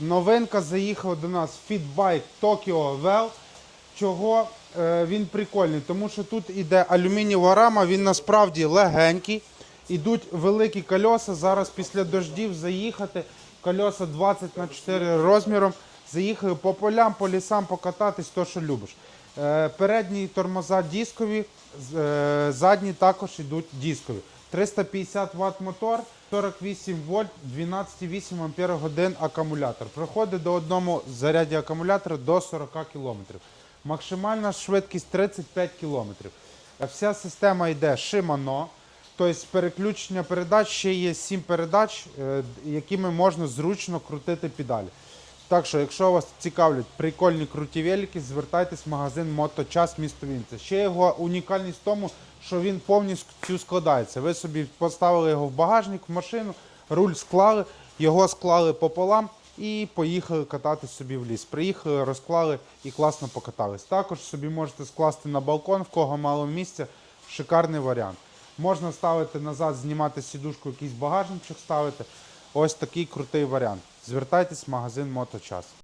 Новинка заїхала до нас Fitbike Tokyo Well. Чого е, він прикольний? Тому що тут іде алюмінієва рама, він насправді легенький. Ідуть великі кольоса. Зараз після дождів заїхати. Кольоса 20 на 4 розміром. Заїхали по полям, по лісам покататись, то що любиш. Е, передні тормоза дискові, е, задні також йдуть дискові. 350 Вт мотор, 48 вольт, 12,8 ампер годин акумулятор. Проходить до одному заряді акумулятора до 40 км. Максимальна швидкість 35 км. Вся система йде Shimano. Тобто переключення передач ще є 7 передач, е, якими можна зручно крутити педалі. Так що, якщо вас цікавлять прикольні круті велики, звертайтесь в магазин Моточас місто Вінниця. Ще його унікальність в тому, що він повністю складається. Ви собі поставили його в багажник, в машину, руль склали, його склали пополам і поїхали кататись собі в ліс. Приїхали, розклали і класно покатались. Також собі можете скласти на балкон, в кого мало місця. Шикарний варіант. Можна ставити назад, знімати сідушку, якийсь багажничок ставити. Ось такий крутий варіант. Звертайтесь в магазин Моточас.